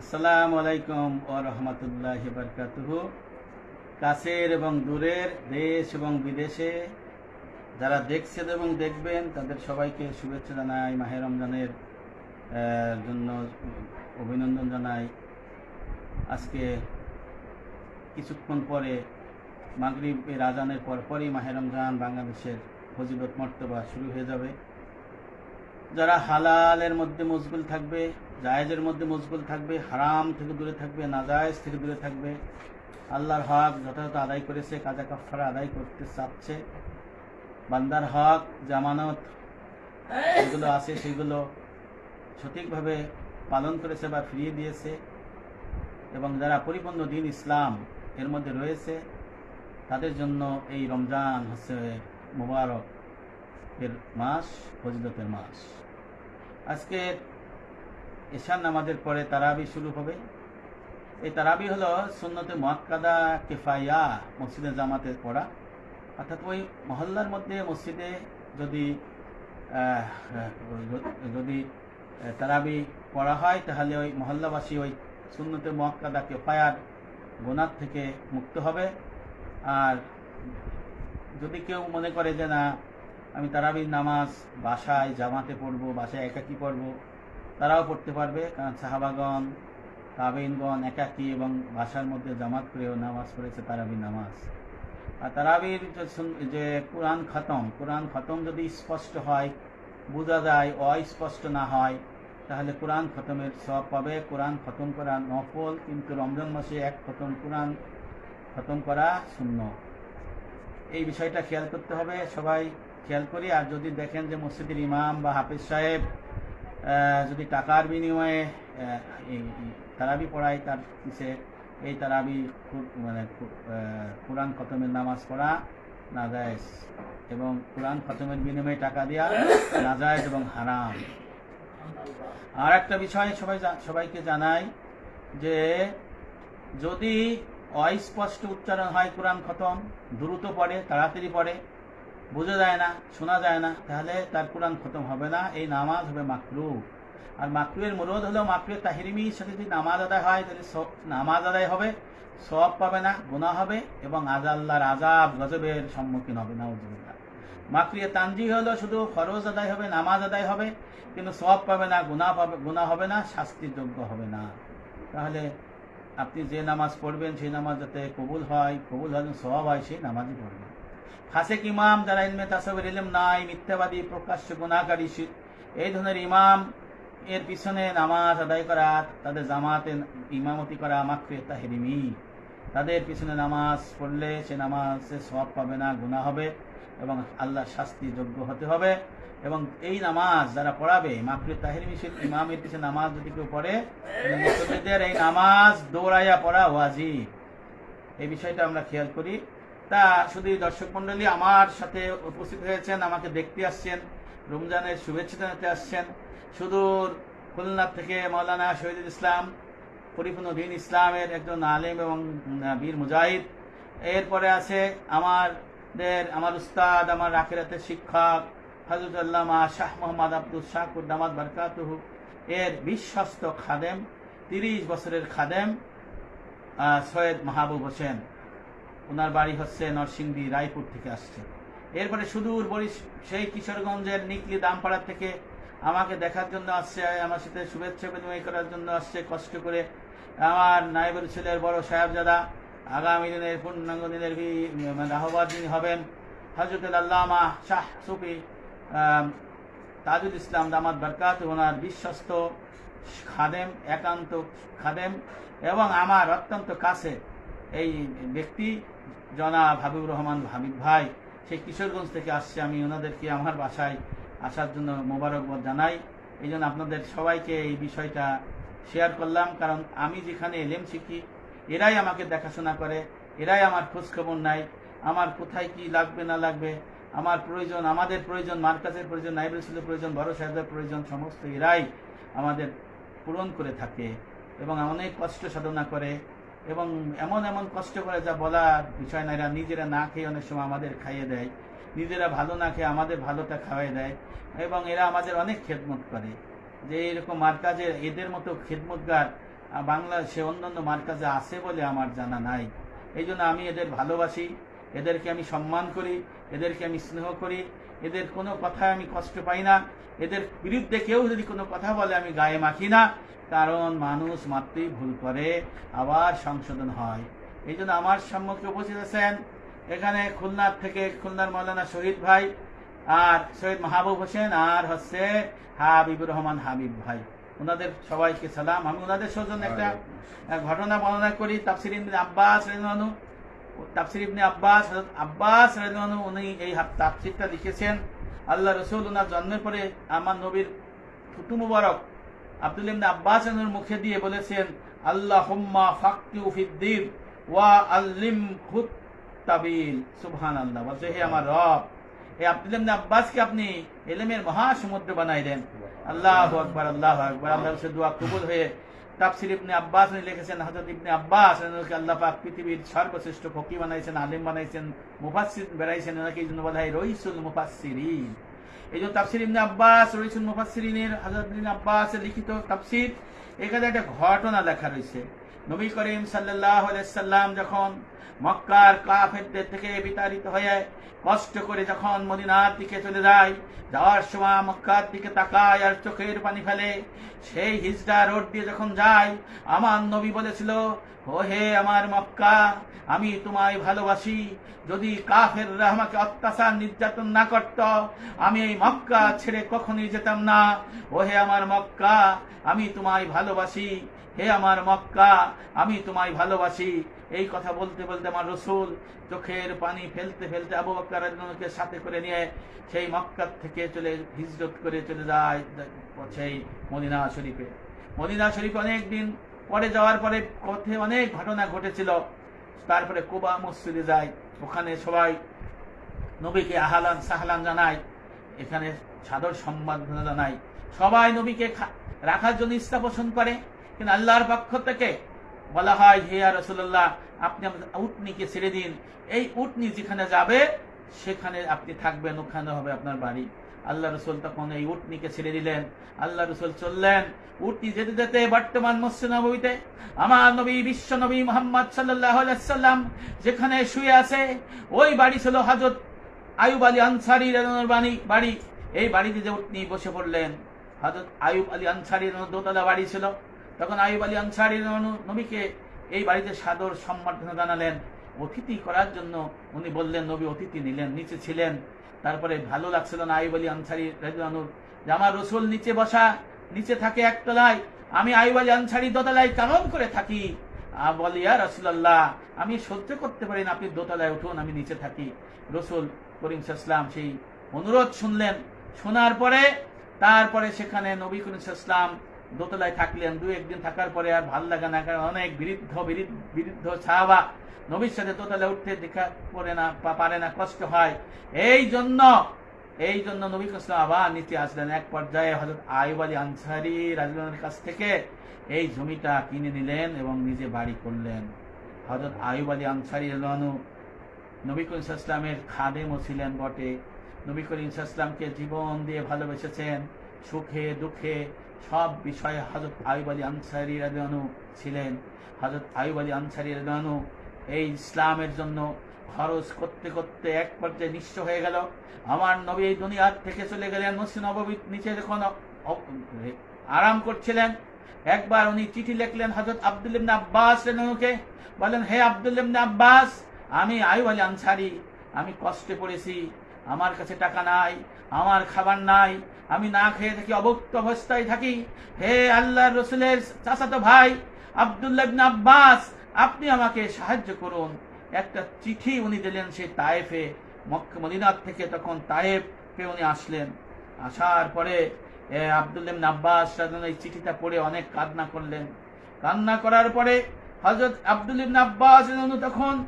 আসসালামু আলাইকুম ও রহমতুল্লাহ বরকাতুহ। কাছের এবং দূরের দেশ এবং বিদেশে যারা দেখছেন এবং দেখবেন, তাদের সবাইকে শুভেচ্ছা জানাই মাহের রমজানের জন্য অভিনন্দন জানাই। আজকে কিছুক্ষণ পরে মাগরিবের আজানের পর পরই মাহের রমজান বাংলাদেশের ফজিলত মর্তবা শুরু হয়ে যাবে। যারা হালালের মধ্যে মজগুল থাকবে, জায়েজের মধ্যে মজগুল থাকবে, হারাম থেকে দূরে থাকবে, নাজায়েজ থেকে দূরে থাকবে, আল্লাহর হক যথাযথ আদায় করেছে, কাজা কাফারা আদায় করতে চাচ্ছে, বান্দার হক, জামানত যেগুলো আছে সেগুলো সঠিকভাবে পালন করেছে বা ফিরিয়ে দিয়েছে এবং যারা পরিপূর্ণ দিন ইসলাম এর মধ্যে রয়েছে, তাদের জন্য এই রমজান হচ্ছে মুবারক। এর মাস, ফজিলতের মাস। আজকে এশান নামাজের পরে তারাবি শুরু হবে। এই তারাবি হলো সুন্নতে মহাক্কাদা কেফাইয়া, মসজিদে জামাতে পড়া। অর্থাৎ ওই মহল্লার মধ্যে মসজিদে যদি যদি তারাবি পড়া হয়, তাহলে ওই মহল্লাবাসী ওই সুন্নতে মহাকাদা কেফায়ার গোনার থেকে মুক্ত হবে। আর যদি কেউ মনে করে যে না আমি তারাবির নামাজ, বাসায় জামাতে পড়ব, বাসায় একাকি পড়ব। তারাও পড়তে পারবে, কারণ সাহাবাগণ তাবিনগণ একাকি এবং বাসার মধ্যে জামাত করেও নামাজ পড়েছে তারাবির নামাজ। আর তারাবির যে কোরআন খতম কোরআন খতম যদি স্পষ্ট হয়, বোঝা যায়, অস্পষ্ট না হয়, তাহলে কোরআন খতমের সব পাবে। কোরআন খতম করা নফল, কিন্তু রমজান মাসে এক খতম কোরআন খতম করা শূন্য। এই বিষয়টা খেয়াল করতে হবে সবাই। খেয়াল করি, আর যদি দেখেন যে মসজিদের ইমাম বা হাফিজ সাহেব যদি টাকার বিনিময়ে তারাবি পড়ায়, তার পিছে এই তারাবি খুব মানে কোরআন খতমের নামাজ পড়া নাজায়েজ এবং কোরআন খতমের বিনিময়ে টাকা দেওয়া নাজায়েজ এবং হারাম। আর একটা বিষয় সবাই সবাইকে জানাই যে যদি অস্পষ্ট উচ্চারণ হয় কোরআন খতম, দ্রুত পড়ে, তাড়াতাড়ি পড়ে বোঝা যায় না, শোনা যায় না, তাহলে তার কোরআন খতম হবে না, এই নামাজ হবে মাকরু আর মাকরুয়ের মুরদ হলো মাকরুয়ের তাহিরিমির সাথে যদি নামাজ আদায় হয়, তাহলে নামাজ আদায় হবে, সব পাবে না, গুনাহ হবে এবং আজাল্লাহর আজাব গজবের সম্মুখীন হবে না মাকরিয়া তানজি হলো শুধু ফরজ আদায় হবে, নামাজ আদায় হবে, কিন্তু সব পাবে না, গুনাহ পাবে গুনাহ হবে না, শাস্তির যোগ্য হবে না। তাহলে আপনি যে নামাজ পড়বেন, সেই নামাজ যাতে কবুল হয় কবুল হয় সব হয়, সেই নামাজই পড়বেন। ফাসেক ইমাম যারা ইলমে তাসাবের ইলম নাই, মিথ্যাবাদী, প্রকাশ্য গুণাকারী এই ধরনের ইমাম এর পিছনে নামাজ আদায় করা, তাদের জামাতে ইমামতি করা মাকরে তাহেরিমি। তাদের পিছনে নামাজ পড়লে সে নামাজে সব পাবে না গুণা হবে এবং আল্লাহর শাস্তি যোগ্য হতে হবে। এবং এই নামাজ যারা পড়াবে মাকরে তাহেরিমি সে ইমামের পিছনে নামাজ যদি কেউ পড়ে, তাহলে মুসল্লিদের এই নামাজ দৌড়াইয়া পড়া ওয়াজিব। এই বিষয়টা আমরা খেয়াল করি। তা শুধু দর্শক মন্ডলী আমার সাথে উপস্থিত হয়েছেন, আমাকে দেখতে আসছেন, রমজানের শুভেচ্ছা জানাতে আসছেন। সুদূর খুলনা থেকে মৌলানা শহীদুল ইসলাম, পরিপূর্ণ দিন ইসলামের একজন আলেম এবং বীর মুজাহিদ। এরপরে আছে আমাদের, আমার উস্তাদ, আমার আখেরাতের শিক্ষক হজরত আল্লামা শাহ মোহাম্মদ আব্দুল শাকুর দামাদ বরকাতুহু। এর বিশ্বস্ত খাদেম, তিরিশ বছরের খাদেম সৈয়দ মাহবুব হোসেন। ওনার বাড়ি হচ্ছে নরসিংদী, রায়পুর থেকে আসছে। এরপরে সুদূর বরিশ, সেই কিশোরগঞ্জের নিকলি দামপাড়া থেকে আমাকে দেখার জন্য আসছে, আমার সাথে শুভেচ্ছা বিনিময় করার জন্য আসছে, কষ্ট করে আমার নাইবুল ছেলের বড় সাহেবজাদা, আগামী দিনের পূর্ণাঙ্গ দিনের মানে আহ্বাদ যিনি হবেন হজরত আল্লামা শাহ সুফি তাজুল ইসলাম দামাদ বরকাত, ওনার বিশ্বস্ত খাদেম, একান্ত খাদেম এবং আমার অত্যন্ত কাছে এই ব্যক্তি। জনাব হাবিবুর রহমান হাবিব ভাই, সেই কিশোরগঞ্জ থেকে আসছে আমি। ওনাদেরকে আমার বাসায় আসার জন্য মোবারকবাদ জানাই। এই জন্য আপনাদের সবাইকে এই বিষয়টা শেয়ার করলাম। কারণ আমি যেখানে এলেম শিখি, এরাই আমাকে দেখাশোনা করে, এরাই আমার খোঁজখবর নাই আমার কোথায় কি লাগবে, না লাগবে, আমার প্রয়োজন, আমাদের প্রয়োজন, মার্কাজের প্রয়োজন নাইবের স্কুলের প্রয়োজন, বড় সাহেবের প্রয়োজন, সমস্ত এরাই আমাদের পূরণ করে থাকে এবং অনেক কষ্ট সাধনা করে। এবং এমন এমন কষ্ট করে যা বলার বিষয় না, এরা নিজেরা না খেয়ে অনেক সময় আমাদের খাইয়ে দেয়। নিজেরা ভালো না খেয়ে আমাদের ভালোটা খাওয়াই দেয়। এবং এরা আমাদের অনেক খেদমত করে। যে এরকম মার্কাজের এদের মতো খেদমতগার বাংলাদেশে অন্যান্য মার্কাজে আছে বলে আমার জানা নাই। এই জন্য আমি এদের ভালোবাসি, এদেরকে আমি সম্মান করি, এদেরকে আমি স্নেহ করি। এদের কোনো কথায় আমি কষ্ট পাই না। এদের বিরুদ্ধে কেউ যদি কোনো কথা বলে, আমি গায়ে মাখি না। কারণ মানুষ মাত্রই ভুল করে আবার সংশোধন হয়। এই জন্য আমার সম্মুখে উপস্থিত আছেন এখানে খুলনার থেকে খুলনার মৌলানা শহীদ ভাই আর শহীদ মাহবুব হোসেন আর হচ্ছে হাবিবুর রহমান হাবিব ভাই। ওনাদের সবাইকে সালাম। আমি ওনাদের সৌজন্য একটা ঘটনা বর্ণনা করি। তাফসির ইবনে আব্বাস রাদিয়াল্লাহু তাফসির ইবনে আব্বাস আব্বাস রাদিয়াল্লাহু উনি এই হাত তাফসিরটা লিখেছেন। আল্লাহ রসুল ওনার জন্মের পরে আমার নবীর থুতু মুবারক আব্দুল ইবনে আব্বাস মুখে দিয়ে বলেছেন ওয়া হে আব্বাসকে আপনি মহাসমুদ্র বানাই দেন। আল্লাহু আল্লাহু আকবার। আল্লাহ সে কবুল হয়ে তাফসির ইবনে আব্বাস লিখেছেন, হযরত ইবনে আব্বাস আল্লাহ পাক পৃথিবীর সর্বশ্রেষ্ঠ ফকি বানাইছেন, আলেম বানাইছেন, মুফাসসির বলা হয় রইসুল মুফাসসিরিন। এই জন্য তাফসির ইবনে আব্বাস রয়েছেন মুফাসসিরিনের আব্বাস লিখিত তাফসির। এখানে একটা ঘটনা লেখা রয়েছে। নবী করিম সাল্লাম যখন মক্কার কাফেরদের থেকে বিতাড়িত হয়ে কষ্ট করে যখন মদিনার দিকে চলে যায়, যাওয়ার সময় মক্কার দিকে তাকায় আর চোখের পানি ফেলে, সেই হিজড়া রোড দিয়ে যখন যায়, আমার নবী বলেছিল ও হে আমার মক্কা, আমি তোমায় ভালোবাসি। যদি কাফেররা আমাকে অত্যাচার নির্যাতন না করত, আমি এই মক্কা ছেড়ে কখনই যেতাম না। ও হে আমার মক্কা, আমি তোমায় ভালোবাসি। হে আমার মক্কা, আমি তোমায় ভালোবাসি। এই কথা বলতে বলতে আমার রসুল চোখের পানি ফেলতে ফেলতে আবু রাদিয়াল্লাহুকে সাথে করে নিয়ে সেই মক্কা থেকে চলে, হিজরত করে চলে যায় সেই মদিনা শরীফে। মদিনা শরীফে অনেক দিন পরে যাওয়ার পরে পথে অনেক ঘটনা ঘটেছিল। তারপরে কোবা মসজিদে যায়। ওখানে সবাই নবীকে আহালান সাহালান জানায়। এখানে সাদর সম্বর্ধনা জানায়। সবাই নবীকে রাখার জন্য ইচ্ছা পোষণ করে। কিন্তু আল্লাহর পক্ষ থেকে বলা হয়, হে রসুল্লাহ আপনি আমাদের উটনিকে ছেড়ে দিন। এই উটনি যেখানে যাবে, সেখানে আপনি থাকবেন, ওখানে হবে আপনার বাড়ি। আল্লাহ রসুল তখন এই উটনিকে ছেড়ে দিলেন। আল্লাহ রসুল চললেন উটনি যেতে যেতে বর্তমান মসজিদ নবীতে। আমার নবী, বিশ্ব নবী মোহাম্মদ সাল্লাম যেখানে শুয়ে আছে, ওই বাড়ি ছিল হাজত আয়ুব আলী আনসারি বাড়ি বাড়ি। এই বাড়িতে যে উটনি বসে পড়লেন হাজত আয়ুব আলী আনসারি দোতলা বাড়ি ছিল। তখন আয়ুব আলী আনসারি নবীকে এই বাড়িতে সাদর সম্বর্ধনা জানালেন। অতিথি করার জন্য উনি বললেন নবী অতিথি নিলেন নিচে ছিলেন। তারপরে ভালো লাগছিল না আয়ুব আলী আনসারি রাজুয়ানুর যে আমার রসুল নিচে বসা নিচে থাকে একতলায় আমি আয়ুব আলী আনসারি দোতলায় কেমন করে থাকি। আ, বলি ইয়া রসুল্লাহ আমি সহ্য করতে পারি না আপনি দোতলায় উঠুন আমি নিচে থাকি। রসুল করিম ইসলাম সেই অনুরোধ শুনলেন। শোনার পরে তারপরে সেখানে নবী করিম ইসলাম দোতলায় থাকলেন, দু একদিন থাকার পরে আর ভালো লাগে না, কারণ অনেক বিরুদ্ধ- বিরুদ্ধ সাহাবা নবীর সাথে দোতলায় উঠতে দেখা পড়ে না পারে না, কষ্ট হয়। এই জন্য এই জন্য নবী ইসলাম আবার নিচে আসলেন। এক পর্যায়ে হজরত আয়ুব আলী আনসারি রাজনের কাছ থেকে এই জমিটা কিনে নিলেন এবং নিজে বাড়ি করলেন। হজরত আয়ুব আলী আনসারি রানু নবী করিম ইসলামের খাদেমও ছিলেন বটে। নবী করিম ইসলামকে জীবন দিয়ে ভালোবেসেছেন। সুখে দুঃখে সব বিষয়ে হজরত আয়ুব আলী আনসারি রানু ছিলেন। হজরত আয়ুব আলী আনসারি রানু এই ইসলামের জন্য খরচ করতে করতে এক পর্যায়ে নিঃস্ব হয়ে গেল। আমার নবী এই দুনিয়ার থেকে চলে গেলেন, মসজিদ নববীর নিচে যখন আরাম করছিলেন, একবার উনি চিঠি লিখলেন হজরত আব্দুল আব্বাস রেনুকে বলেন হে আব্দুল আব্বাস, আমি আয়ুব আলী আনসারি, আমি কষ্টে পড়েছি, আমার কাছে টাকা নাই, আমার খাবার নাই আমি না খেয়ে থাকি অবক্ত অবস্থায় থাকি। হে আল্লাহ রসুলের চাচাতো ভাই আব্দুল্লাহ আব্বাস আপনি আমাকে সাহায্য করুন। একটা চিঠি উনি দিলেন সেই তায়েফে। মক্কা থেকে তখন তায়েফে উনি আসলেন। আসার পরে এ, আব্দুল ইবনে আব্বাস এই চিঠিটা পড়ে অনেক কান্না করলেন। কান্না করার পরে হযরত আব্দুল আব্বাস তখন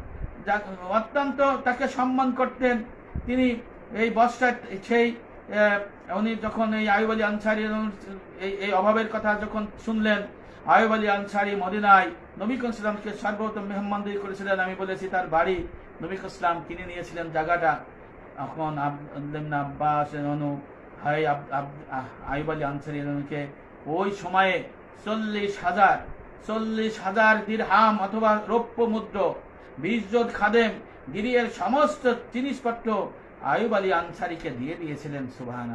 অত্যন্ত তাকে সম্মান করতেন। তিনি এই বস্তার সেই উনি যখন এই আয়ুব আলী আনসারি এই অভাবের কথা যখন শুনলেন, আয়ুব আলী আনসারি মদিনায় নবী ইসলামকে সর্বোত্তম মেহমানদারি করেছিলেন, আমি বলেছি তার বাড়ি নবী ইসলাম কিনে নিয়েছিলেন জায়গাটা। এখন আব্বাস অনু হাই আয়ুব আলী আনসারি অনুকে ওই সময়ে চল্লিশ হাজার চল্লিশ হাজার দিরহাম অথবা রৌপ্য মুদ্র, বিশ খাদেম, গিরিয়ের সমস্ত জিনিসপত্র আয়ুব আলী আনসারিকে দিয়ে দিয়েছিলেন সুবাহান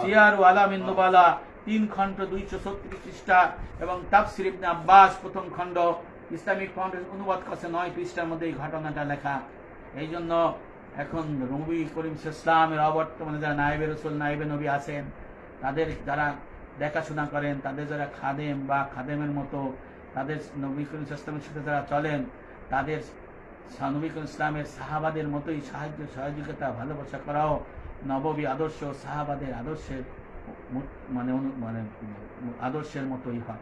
সিয়ার আলামিন নুবালা তিন খণ্ড দুইশো সত্তর পৃষ্ঠা এবং তাফসির ইবনে আব্বাস প্রথম খণ্ড ইসলামিক ফাউন্ডেশন অনুবাদ করছে নয় পৃষ্ঠার মধ্যে এই ঘটনাটা লেখা। এই জন্য এখন রবি করিম ইসলামের অবর্তমানে যারা নাইবে রসুল নাইবে নবী আছেন তাদের যারা দেখাশোনা করেন তাদের যারা খাদেম বা খাদেমের মতো তাদের নবী করিম ইসলামের সাথে যারা চলেন তাদের সা- ইসলামের সাহাবাদের মতোই সাহায্য, সহযোগিতা, ভালোবাসা করাও নববী আদর্শ সাহাবাদের আদর্শের মানে মানে আদর্শের মতোই হয়।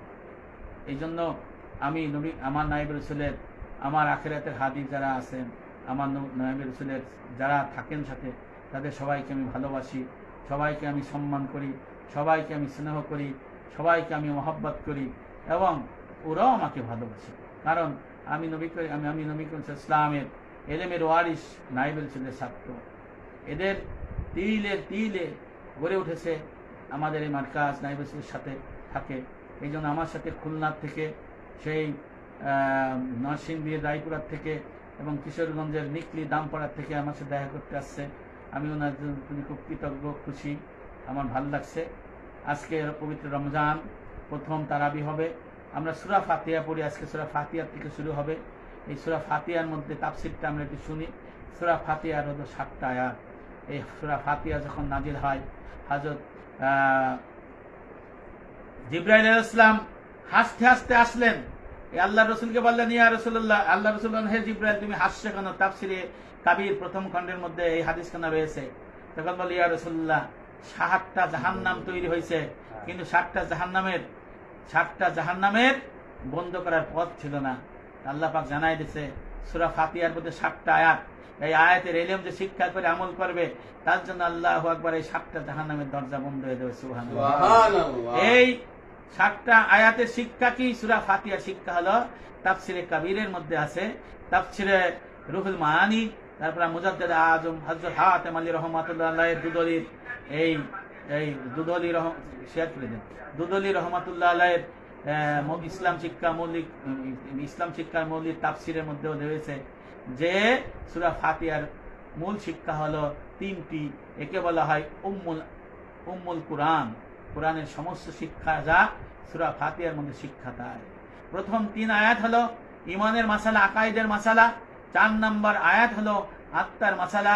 এই জন্য আমি নবী, আমার নাইব রসুলের, আমার আখেরাতের হাদিস যারা আছেন, আমার নাইব রসুলের যারা থাকেন সাথে, তাদের সবাইকে আমি ভালোবাসি, সবাইকে আমি সম্মান করি, সবাইকে আমি স্নেহ করি, সবাইকে আমি মহব্বত করি, এবং ওরাও আমাকে ভালোবাসে। কারণ আমি নবী আমি আমি নবী করিম ইসলামের এলেমের ওয়ারিস নাইবেল রসুলের ছাত্র। এদের তিলে তিলে গড়ে উঠেছে আমাদের এই মার্কাজ নাইবেসের সাথে থাকে। এই জন্য আমার সাথে খুলনার থেকে সেই নরসিংদীর, রায়পুরার থেকে এবং কিশোরগঞ্জের নিকলি দামপাড়ার থেকে আমার সাথে দেখা করতে আসছে। আমি ওনার জন্য খুব কৃতজ্ঞ, খুশি। আমার ভালো লাগছে। আজকে পবিত্র রমজান প্রথম তারাবি হবে। আমরা সুরা ফাতিয়া পড়ি, আজকে সুরা ফাতিয়ার থেকে শুরু হবে। এই সুরা ফাতিয়ার মধ্যে তাফসিরটা আমরা একটু শুনি। সুরা ফাতিয়ার হলো সাতটা আয়াত। এই সুরা ফাতিয়া যখন নাজিল হয় হাজরত জিব্রাইল ইসলাম হাসতে হাসতে আসলেন। এই আল্লাহ রসুলকে বললেন, ইয়া রসুল্লাহ আল্লাহ রসুল হে জিব্রাইল, তুমি হাসছো কেন? তাফসিরে কাবির প্রথম খণ্ডের মধ্যে এই হাদিস কেন রয়েছে। তখন বলে ইয়া রসুল্লাহ ষাটটা জাহান নাম তৈরি হয়েছে। কিন্তু সাতটা জাহান নামের ষাটটা জাহান নামের বন্ধ করার পথ ছিল না। আল্লাহ পাক জানাই দিছে সুরা ফাতিয়ার মধ্যে ষাটটা আয়াত। এই আয়াতের এলেম যে শিক্ষা করে আমল করবে তার জন্য আল্লাহ আকবার এই ষাটটা জাহান নামের দরজা বন্ধ হয়ে দেবে সুহান এই সাতটা আয়াতের শিক্ষা কি? সুরা ফাতিয়া শিক্ষা হলো তাফসিরে কাবিরের মধ্যে আছে তাফসিরে রুহুল মাহানি তারপরে মুজাদ্দেদ আজম হজরত হাতেম আলী রহমাতুল্লাহ দুদলির এই এই দুদলি রহ শেয়ার করে দেন। দুদলি রহমাতুল্লাহ আহ, ইসলাম শিক্ষা মৌলিক ইসলাম শিক্ষার মৌলিক তাফসিরের মধ্যেও রয়েছে যে সুরা ফাতিয়ার মূল শিক্ষা হলো তিনটি। একে বলা হয় উম্মুল উম্মুল কুরআন। কোরআনের সমস্ত শিক্ষা যা সুরা ফাতিয়ার মধ্যে শিক্ষা তাই প্রথম তিন আয়াত হলো ইমানের মাসালা আকাইদের মাসালা। চার নম্বর আয়াত হলো আত্মার মাসালা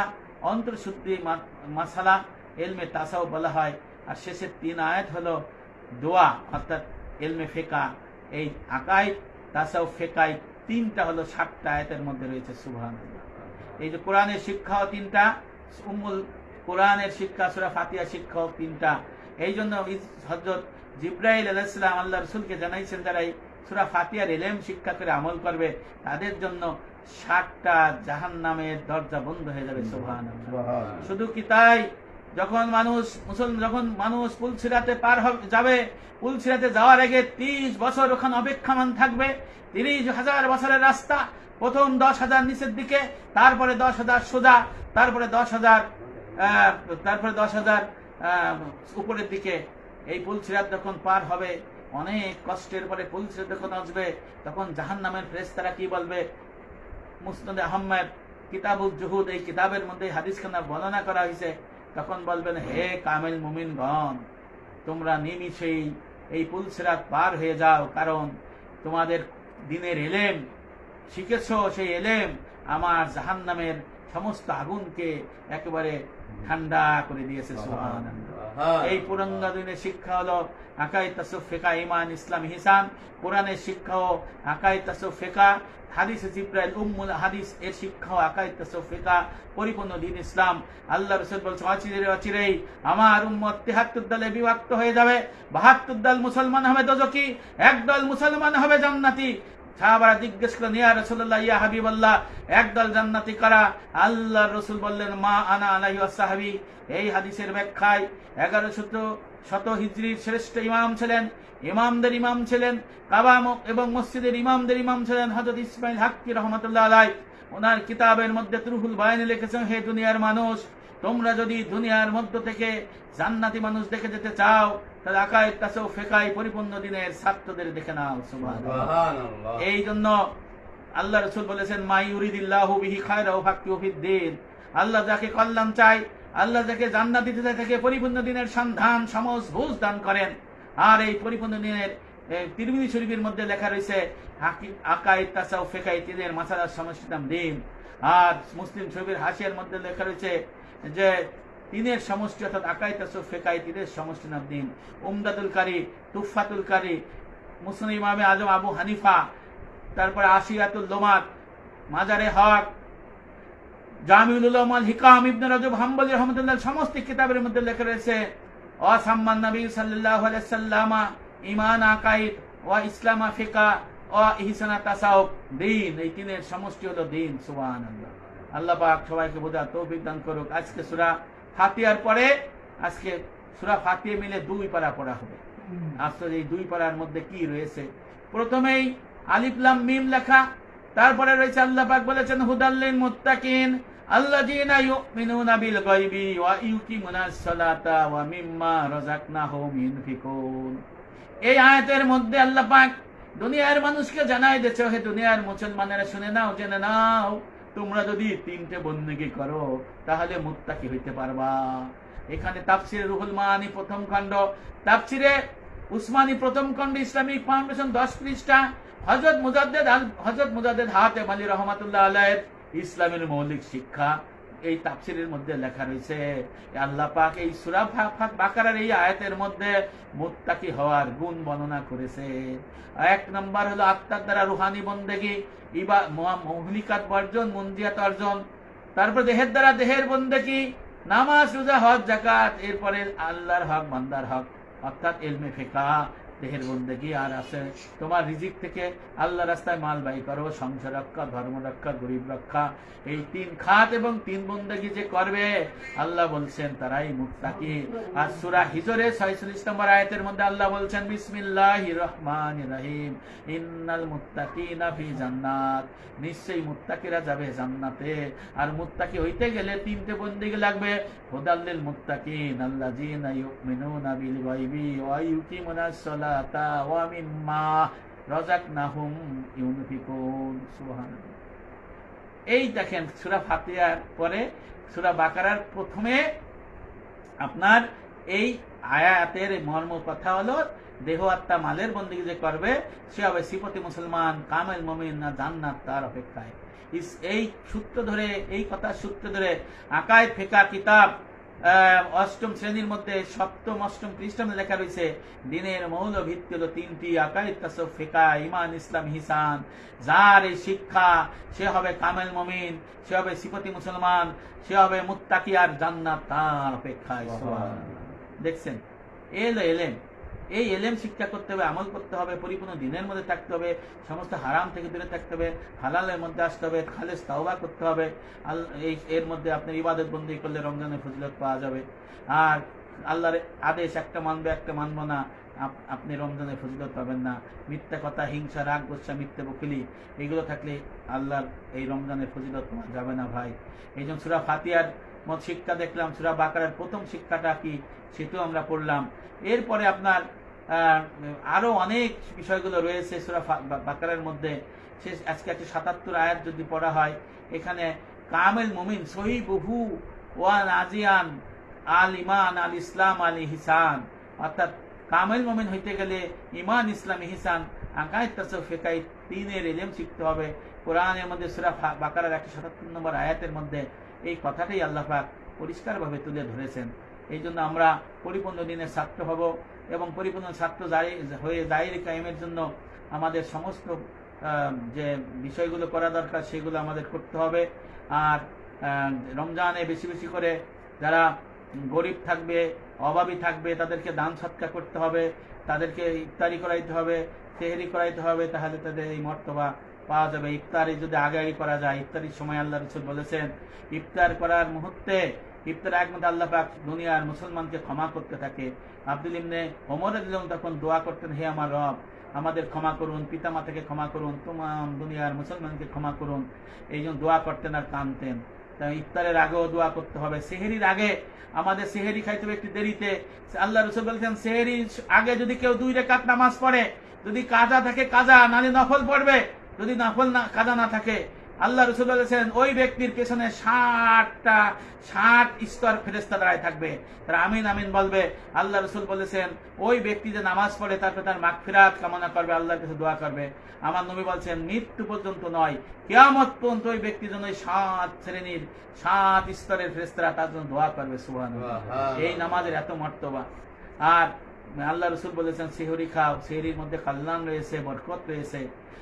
অন্তর্শুদ্ধি মাসালা। এলমে তাসাও বলা হয়। আর শেষের তিন আয়াত হলো দোয়া অর্থাৎ এলমে ফেকা। এই আকাইদ তাসাও ফেকাই তিনটা হলো সাতটা আয়াতের মধ্যে রয়েছে সুবহান এই যে কোরআনের শিক্ষাও তিনটা উম্মুল কোরআনের শিক্ষা সুরা ফাতিয়া শিক্ষাও তিনটা। এই জন্য হজরত জিব্রাইল আলাইসালাম আল্লাহ রসুলকে জানাইছেন যারা এই সুরা ফাতিয়ার এলেম শিক্ষা করে আমল করবে তাদের জন্য ষাটটা জাহান নামের দরজা বন্ধ হয়ে যাবে সোভান শুধু কি তাই? যখন মানুষ মুসল যখন মানুষ পুলসিরাতে পার হবে, যাবে পুলসিরাতে যাওয়ার আগে ত্রিশ বছর ওখানে অপেক্ষামান থাকবে। তিরিশ হাজার বছরের রাস্তা, প্রথম দশ হাজার নিচের দিকে, তারপরে দশ হাজার সোজা, তারপরে দশ হাজার তারপরে দশ হাজার উপরের দিকে। এই পুলসিরাত যখন পার হবে, অনেক কষ্টের পরে পুলসিরাত যখন আসবে, তখন জাহান নামের ফ্রেস তারা কি বলবে? মুসনদে আহমেদ, কিতাবুল জুহুদ, এই কিতাবের মধ্যে হাদিস খানা বর্ণনা করা হয়েছে। তখন বলবেন, হে কামেল মুমিনগণ, তোমরা নিমিষেই এই পুলসিরাত পার হয়ে যাও, কারণ তোমাদের দিনের এলেম, শিখেছ সেই এলেম, আমার জাহান নামের সমস্ত আগুনকে একেবারে ঠান্ডা করে দিয়েছে, সুবহানাল্লাহ। এই পুরঙ্গা দিনের শিক্ষা হলো আকাই তাসুফ ফেকা ইমান ইসলাম হিসান কোরআনের শিক্ষাও আকাই ফেকা, হাদিস জিব্রাইল উম্মুল হাদিস, এর আকাই তাসুফ ফেকা, পরিপূর্ণ দিন ইসলাম। আল্লাহ রসুল বলছে অচিরে অচিরেই আমার উম্মত তেহাত্তর দলে বিভক্ত হয়ে যাবে। বাহাত্তর দল মুসলমান হবে দজকি একদল মুসলমান হবে জান্নাতি। সাহাবারা জিজ্ঞেস করলেন, ইয়া রসুল্লাহ ইয়া হাবিবাল্লাহ, একদল জান্নাতি করা? আল্লাহ রসুল বললেন, মা আনা আলাহি সাহাবি এই হাদিসের ব্যাখ্যায় এগারো শত শত হিজরির শ্রেষ্ঠ ইমাম ছিলেন, ইমামদের ইমাম ছিলেন, কাবা এবং মসজিদের ইমামদের ইমাম ছিলেন হজরত ইসমাইল হাক্কি রহমতুল্লাহ আলাই ওনার কিতাবের মধ্যে তুরুহুল বায়ানে লিখেছেন, হে দুনিয়ার মানুষ, তোমরা যদি দুনিয়ার মধ্য থেকে জান্নাতি মানুষ দেখে যেতে চাও আকায় কাছেও ফেকাই পরিপূর্ণ দিনের ছাত্রদের দেখে নাও এই জন্য আল্লাহ রসুল বলেছেন বিহি আল্লাহ যাকে কল্যাণ আল্লাহ যাকে জান্নাত দিতে চায় তাকে পরিপূর্ণ দিনের সন্ধান সমস বুঝ দান করেন। আর এই পরিপূর্ণ দিনের তিরমিজি শরীফের মধ্যে লেখা রয়েছে আকাই তাসাউ ফেকাই তিনের মাসালার দিন। আর মুসলিম শরীফের হাসিয়ার মধ্যে লেখা রয়েছে যে তিনের সমষ্টি অর্থাৎ আকাই তাসু ফেকাই তিনের সমষ্টি নাম দিন। উমদাতুল কারি তুফাতুল কারি, মুসলিম ইমামে আজম আবু হানিফা, তারপরে আশিরাতুল লোমাত মাজারে হক, জামিউল হিকাম, ইবনে রজব, হাম্বলি রহমতুল্লাহ, সমস্ত কিতাবের মধ্যে লেখা রয়েছে, অসাম্মান নবী সাল্লাল্লাহু সাল্লামা, ঈমান আকাইদ, ওয়া ইসলামা ফিকা ও ইহসানা তাসাউফ দিন। এই তিনের সমষ্টি হলো দিন, সুবহানাল্লাহ। আল্লাহ পাক সবাইকে বোঝা তৌফিক দান করুক। আজকে সূরা ফাতিহার পরে আজকে সূরা ফাতিহা মিলে দুই পারা পড়া হবে। আসলে এই দুই পাড়ার মধ্যে কি রয়েছে? প্রথমেই আলিফলাম মিম লেখা তারপরে রয়েছে আল্লাহ পাক বলেছেন হুদাল্লিন মুত্তাকিন আল্লাযীনা ইউমিনুনা বিল গায়বি ওয়া ইউকিমুনাস সালাতা ওয়া মিম্মা রাযাকনাহুম ইউনফিকুন এই আয়াতের মধ্যে আল্লাহ পাক দুনিয়ার মানুষকে জানাই দিয়েছে হে দুনিয়ার মুসলমানেরা শুনে নাও জেনে নাও তোমরা যদি তিনটে বন্দেগি করো, তাহলে মুত্তাকি হইতে পারবা। এখানে তাফসিরে রুহুল মানি প্রথম খণ্ড। তাফসিরে উসমানী প্রথম খণ্ড, ইসলামিক ফাউন্ডেশন দশ পৃষ্ঠা। হজরত মুজাদ্দেদ হজরত মুজাদ্দেদ হাতে মালি রহমাতুল্লাহ আলাহ ইসলামের মৌলিক শিক্ষা। এই তাফসিরের মধ্যে লেখা রয়েছে আল্লাহ পাক এই সূরা ফা- ফা- বাকারার এই আয়াতের মধ্যে মুত্তাকি হওয়ার গুণ বর্ণনা করেছে। এক নম্বর হলো আত্মার দ্বারা রুহানি বন্দেগি, ইবা, মহা- মৌলিকাত বর্জন মন্দিয়াত অর্জন। তারপর দেহের দ্বারা দেহের বন্দেগি, নামাজ, রোজা, হজ জাকাত এরপরে আল্লাহর হক, বান্দার হক, অর্থাৎ এলমে ফেকা। দেহের বন্দেগি আর আছে। তোমার রিজিক থেকে আল্লাহ রাস্তায় মাল বাই করো, সংসার রক্ষা, ধর্ম রক্ষা, গরিব রক্ষা। এই তিন খাত এবং তিন বন্দেগি যে করবে, আল্লাহ বলছেন তারাই মুক্তাকি আর সুরা হিজরে ছয়চল্লিশ নম্বর আয়াতের মধ্যে আল্লাহ বলছেন বিসমিল্লাহ রহমান রাহিম, ইন্নাল মুত্তাকিনা ফি জান্নাত। নিশ্চয়ই মুত্তাকিরা যাবে জান্নাতে। আর মুত্তাকি হইতে গেলে তিনটে বন্দিগি লাগবে। হুদাল্লিল মুত্তাকিন আল্লাযীনা ইউমিনুনা বিল গায়বি ওয়া ইউকিমুনাস সালাতা এই দেখেন পরে প্রথমে আপনার এই আয়াতের মর্ম কথা হলো, দেহ আত্মা মালের বন্দিগি যে করবে, সে হবে সিপতি মুসলমান, কামেল মমিন, না জান্নাত তার অপেক্ষায়। এই সূত্র ধরে, এই কথা সূত্র ধরে, আকায় ফেকা কিতাব অষ্টম শ্রেণির মধ্যে সপ্তম অষ্টম খ্রিস্টান লেখা রয়েছে দিনের মৌল ভিত্তি হলো তিনটি তাসব ফেকা ইমান ইসলাম হিসান যার এই শিক্ষা সে হবে কামেল মমিন সে হবে সিপতি মুসলমান সে হবে মুত্তাকি আর জান্নাত তার অপেক্ষায় দেখছেন? এলো এলেম। এই এলেম শিক্ষা করতে হবে, আমল করতে হবে, পরিপূর্ণ দিনের মধ্যে থাকতে হবে, সমস্ত হারাম থেকে দূরে থাকতে হবে, হালালের মধ্যে আসতে হবে, খালেস তাওবা করতে হবে এই এর মধ্যে আপনার ইবাদত বন্দি করলে রমজানের ফজিলত পাওয়া যাবে। আর আল্লাহর আদেশ, একটা মানবে, একটা মানবো না আপনি রমজানের ফজিলত পাবেন না। মিথ্যা কথা, হিংসা, রাগ গোসা মিথ্যে বকিলি, এগুলো থাকলে আল্লাহর এই রমজানের ফজিলত পাওয়া যাবে না ভাই। এই জন্য সুরা ফাতিয়ার মত শিক্ষা দেখলাম সুরা বাকারার প্রথম শিক্ষাটা কি সেটাও আমরা পড়লাম। এরপরে আপনার আহ, আরও অনেক বিষয়গুলো রয়েছে সুরা বাকারার মধ্যে। সে আজকে একটা সাতাত্তর আয়াত যদি পড়া হয় এখানে কামেল মুমিন সহি বহু ওয়ান আজিয়ান আল ইমান আল ইসলাম আল ইহসান। অর্থাৎ কামেল মুমিন হইতে গেলে ইমান ইসলাম ইহসান আকায় ফেকাই তিনের এলেম শিখতে হবে। কোরআনের মধ্যে সুরা বাকারার একশো সাতাত্তর নম্বর আয়াতের মধ্যে এই কথাটাই আল্লাহ পাক পরিষ্কারভাবে তুলে ধরেছেন। এই জন্য আমরা পরিপূর্ণ দিনের ছাত্র হব এবং পরিপূর্ণ ছাত্র জারি হয়ে দায়ের কায়েমের জন্য আমাদের সমস্ত যে বিষয়গুলো করা দরকার সেগুলো আমাদের করতে হবে। আর রমজানে বেশি বেশি করে যারা গরিব থাকবে, অভাবী থাকবে, তাদেরকে দান সৎকার করতে হবে, তাদেরকে ইফতারি করাইতে হবে, তেহরি করাইতে হবে, তাহলে তাদের এই মর্তবা পাওয়া যাবে। ইফতারি যদি আগে আগে করা যায়, ইফতারির সময় আল্লাহ রসুল বলেছেন, ইফতার করার মুহূর্তে, ইফতার একমাত্র আল্লাহ পাক দুনিয়ার মুসলমানকে ক্ষমা করতে থাকে। আব্দুল ইমনে ওমর তখন দোয়া করতেন, হে আমার রব, আমাদের ক্ষমা করুন পিতা মাতাকে ক্ষমা করুন তোমার দুনিয়ার মুসলমানকে ক্ষমা করুন। এই জন্য দোয়া করতেন আর কানতেন তাই ইফতারের আগেও দোয়া করতে হবে। সেহেরির আগে, আমাদের সেহেরি খাইতে হবে একটু দেরিতে। আল্লাহ রসুল বলেছেন, সেহেরির আগে যদি কেউ দুই রেখাত নামাজ পড়ে, যদি কাজা থাকে কাজা নালে নফল পড়বে। যদি নফল না কাজা না থাকে আল্লাহ রসুল বলেছেন ওই ব্যক্তির পেছনে ষাটটা ষাট স্তর ফেরেস্তা দাঁড়ায় থাকবে। তারা আমিন আমিন বলবে। আল্লাহ রসুল বলেছেন ওই ব্যক্তি যে নামাজ পড়ে তারপরে তার মাগফিরাত কামনা করবে আল্লাহর কাছে দোয়া করবে। আমার নবী বলছেন মৃত্যু পর্যন্ত নয় কেয়ামত পর্যন্ত ওই ব্যক্তির জন্য ওই সাত শ্রেণির সাত স্তরের ফেরেস্তারা তার জন্য দোয়া করবে সুবহান এই নামাজের এত মর্তবা। আর আল্লাহ রসুল বলেছেন, সেহরি খাও, সেহরির মধ্যে কল্যাণ রয়েছে, বরকত রয়েছে।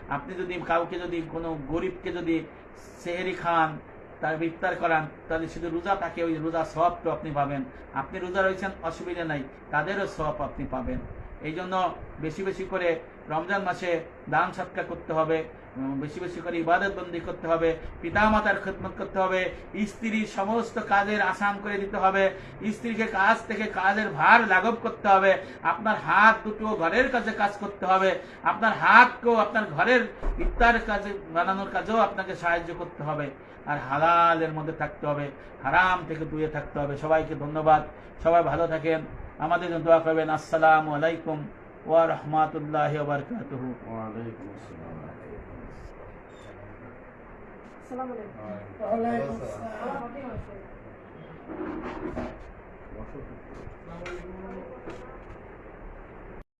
আপনি যদি কাউকে যদি, কোনো গরিবকে যদি শেহরি খান, তার ইফতার করান, তাহলে শুধু রোজা তাকে ওই রোজা সব তো আপনি পাবেন। আপনি রোজা রয়েছেন, অসুবিধা নাই, তাদেরও সব আপনি পাবেন। এই জন্য বেশি বেশি করে রমজান মাসে দান সৎকার করতে হবে বেশি বেশি করে ইবাদত বন্দি করতে হবে, পিতামাতার খেদমত করতে হবে, স্ত্রীর সমস্ত কাজের আসান করে দিতে হবে, স্ত্রীকে কাজ থেকে কাজের ভার লাঘব করতে হবে, আপনার হাত দুটো ঘরের কাজে কাজ করতে হবে, আপনার হাতকেও আপনার ঘরের ইফতার কাজে বানানোর কাজেও আপনাকে সাহায্য করতে হবে, আর হালালের মধ্যে থাকতে হবে, হারাম থেকে দূরে থাকতে হবে। সবাইকে ধন্যবাদ, সবাই ভালো থাকেন, আমাদের জন্য দোয়া করবেন, আসসালামু আলাইকুম। ওয়া রাহমাতুল্লাহি ওয়া বারাকাতুহু ওয়ালাইকুম আসসালাম আসসালামু আলাইকুম ওয়ালাইকুম আসসালাম। বসো।